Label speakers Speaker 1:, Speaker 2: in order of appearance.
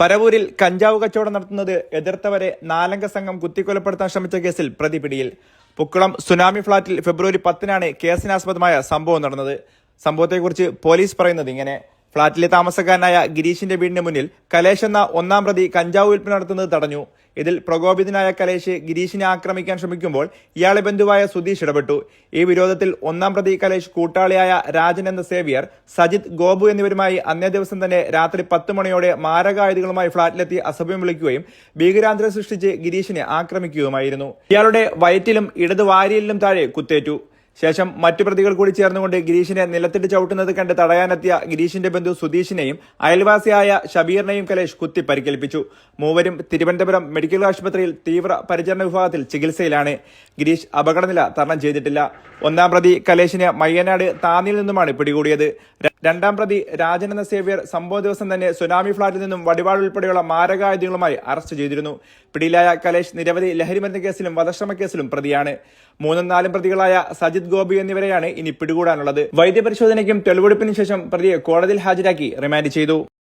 Speaker 1: പരവൂരിൽ കഞ്ചാവ് കച്ചവടം നടത്തുന്നത് എതിർത്തവരെ നാലംഗ സംഘം കുത്തിക്കൊലപ്പെടുത്താൻ ശ്രമിച്ച കേസിൽ പ്രതി പിടിയിൽ. പുക്കുളം സുനാമി ഫ്ളാറ്റിൽ ഫെബ്രുവരി പത്തിനാണ് കേസിനാസ്പദമായ സംഭവം നടന്നത്. സംഭവത്തെക്കുറിച്ച് പോലീസ് പറയുന്നത് ഇങ്ങനെ. ഫ്ളാറ്റിലെ താമസക്കാരനായ ഗിരീഷിന്റെ വീടിന് മുന്നിൽ കലേഷ് എന്ന ഒന്നാം പ്രതി കഞ്ചാവ് വിൽപ്പന നടത്തുന്നത് തടഞ്ഞു. ഇതിൽ പ്രകോപിതനായ കലേഷ് ഗിരീഷിനെ ആക്രമിക്കാൻ ശ്രമിക്കുമ്പോൾ ഇയാളെ ബന്ധുവായ സുധീഷ് ഇടപെട്ടു. ഈ വിരോധത്തിൽ ഒന്നാം പ്രതി കലേഷ് കൂട്ടാളിയായ രാജൻ എന്ന സേവിയർ സജിത് ഗോപു എന്നിവരുമായി അന്നേ ദിവസം തന്നെ രാത്രി പത്ത് മണിയോടെ മാരകായുധങ്ങളുമായി ഫ്ളാറ്റിലെത്തി അസഭ്യം വിളിക്കുകയും ഭീകരാന്തരം സൃഷ്ടിച്ച് ഗിരീഷിനെ ആക്രമിക്കുകയുമായിരുന്നു. ഇയാളുടെ വയറ്റിലും ഇടതുവാരിയിലും താഴെ കുത്തേറ്റു. ശേഷം മറ്റു പ്രതികൾ കൂടി ചേർന്നുകൊണ്ട് ഗിരീഷിനെ നിലത്തിട്ട് ചവിട്ടുന്നത് കണ്ട് തടയാനെത്തിയ ഗിരീഷിന്റെ ബന്ധു സുധീഷിനെയും അയൽവാസിയായ ഷബീറിനെയും കലേഷ് കുത്തി പരിക്കേൽപ്പിച്ചു. മൂവരും തിരുവനന്തപുരം മെഡിക്കൽ ആശുപത്രിയിൽ തീവ്ര പരിചരണ വിഭാഗത്തിൽ ചികിത്സയിലാണ്. ഗിരീഷ് അപകടനില തരണം ചെയ്തിട്ടില്ല. ഒന്നാം പ്രതി കലേഷിന് മയ്യനാട് താന്നിയിൽ നിന്നുമാണ് പിടികൂടിയത്. രണ്ടാം പ്രതി രാജൻ എന്ന സേവ്യർ സംഭവ ദിവസം തന്നെ സുനാമി ഫ്ളാറ്റിൽ നിന്നും വടിവാൾ ഉൾപ്പെടെയുള്ള മാരകായുധങ്ങളുമായി അറസ്റ്റ് ചെയ്തിരുന്നു. പിടിയിലായ കലേഷ് നിരവധി ലഹരിമരുന്ന് കേസിലും വധശ്രമ കേസിലും പ്രതിയാണ്. മൂന്നും നാലും പ്രതികളായ സജിത് ഗോപി എന്നിവരെയാണ് ഇനി പിടികൂടാനുള്ളത്. വൈദ്യപരിശോധനയ്ക്കും തെളിവെടുപ്പിനും ശേഷം പ്രതിയെ കോടതിയിൽ ഹാജരാക്കി റിമാൻഡ് ചെയ്തു.